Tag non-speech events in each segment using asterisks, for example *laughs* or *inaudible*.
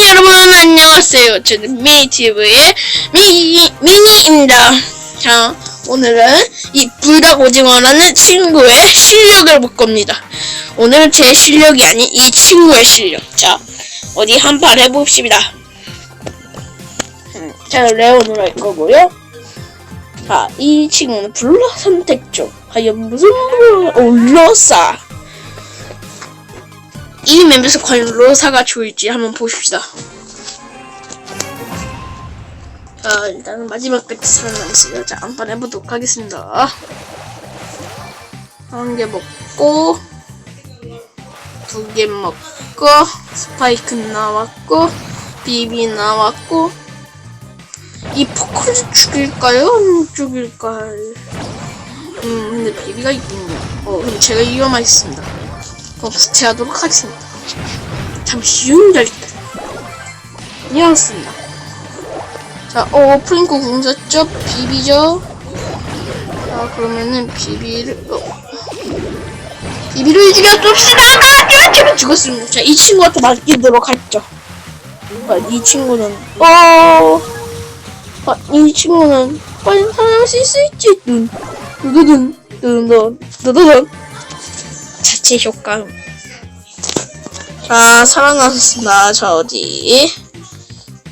여러분 안녕하세요. 저는 미, 미니입니다. 자, 오늘은 이 불닭 오징어라는 친구의 실력을 볼 겁니다. 오늘은 제 실력이 아닌 이 친구의 실력. 자, 어디 한판 해봅시다. 음, 자, 레온으로 할 거고요. 자, 이 친구는 블러 선택 중. 과연 무슨 블러, 오, 로사. 이 맵에서 과연 로사가 좋을지 한번 보십시다. 자, 일단은 마지막까지 살아남으세요. 자, 한번 해보도록 하겠습니다. 한 개 먹고, 두 개 먹고, 스파이크 나왔고, 비비 나왔고, 이 포크를 죽일까요? 안 죽일까요? 음, 근데 비비가 있군요. 어, 그럼 제가 위험하겠습니다. 부채하도록 하겠습니다. 잠시 때. 이었습니다. 자, 어, 프링크 공사죠? 비비죠? 자, 그러면은 비비를, 어. 비비를 죽여줍시다! 아, 제가 죽었습니다. 자, 이 친구한테 맡기도록 하죠. 아, 이 친구는, 어, 아, 이 친구는 빨리 살아날 수 있을지, 둔, 두두둔, 두둔, 두두둔. 자체 효과. 자, 살아났습니다. 자, 어디?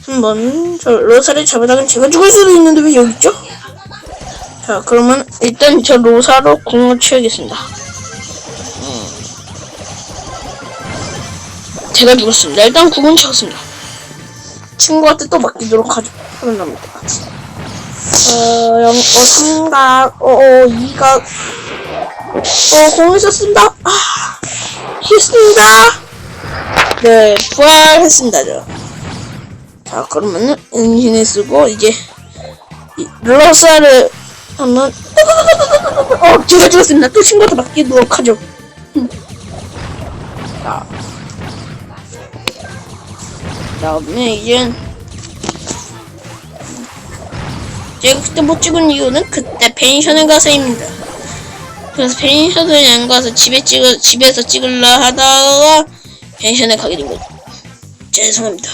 한번, 저, 로사를 잡으다가 제가 죽을 수도 있는데 왜 여기 있죠? 자, 그러면 일단 저 로사로 공을 치우겠습니다. 음. 제가 죽었습니다. 일단 구은 채웠습니다. 친구한테 또 맡기도록 하죠. 살아납니다. 어, 영, 어, 삼각, 어, 어, 이각, 어, 공을 썼습니다. 아, 했습니다. 네, 부활했습니다, 저. 자, 그러면은, 은신을 쓰고, 이제, 이 러사를 한번, *laughs* 어, 제가 죽었습니다. 또 친구한테 맡기도록 하죠. 음. 자. 다음에 이제, 제가 그때 못 찍은 이유는 그때 펜션에 가서입니다. 그래서 펜션을 안 가서 집에 찍어 집에서 찍으려 하다가 펜션에 가게 된 거죠. 죄송합니다.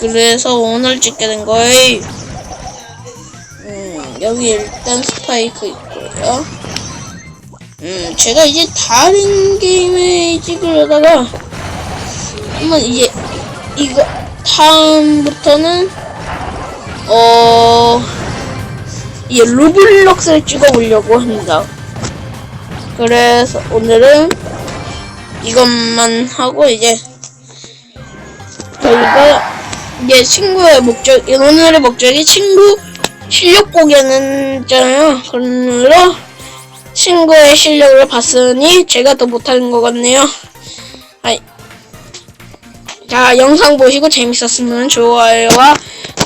그래서 오늘 찍게 된 거예요. 음, 여기 일단 스파이크 있고요. 음, 제가 이제 다른 게임에 찍으려다가 한번 이제 이거 다음부터는 어 이 로블록스를 찍어보려고 합니다. 그래서 오늘은 이것만 하고 이제 저희가 이제 친구의 목적 오늘의 목적이 친구 실력 보기는잖아요. 그러므로 친구의 실력을 봤으니 제가 더 못하는 것 같네요. 아이. 자, 영상 보시고 재밌었으면 좋아요와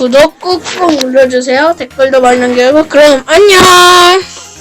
구독 꾹꾹 눌러주세요. 댓글도 많이 남겨주고 그럼 안녕!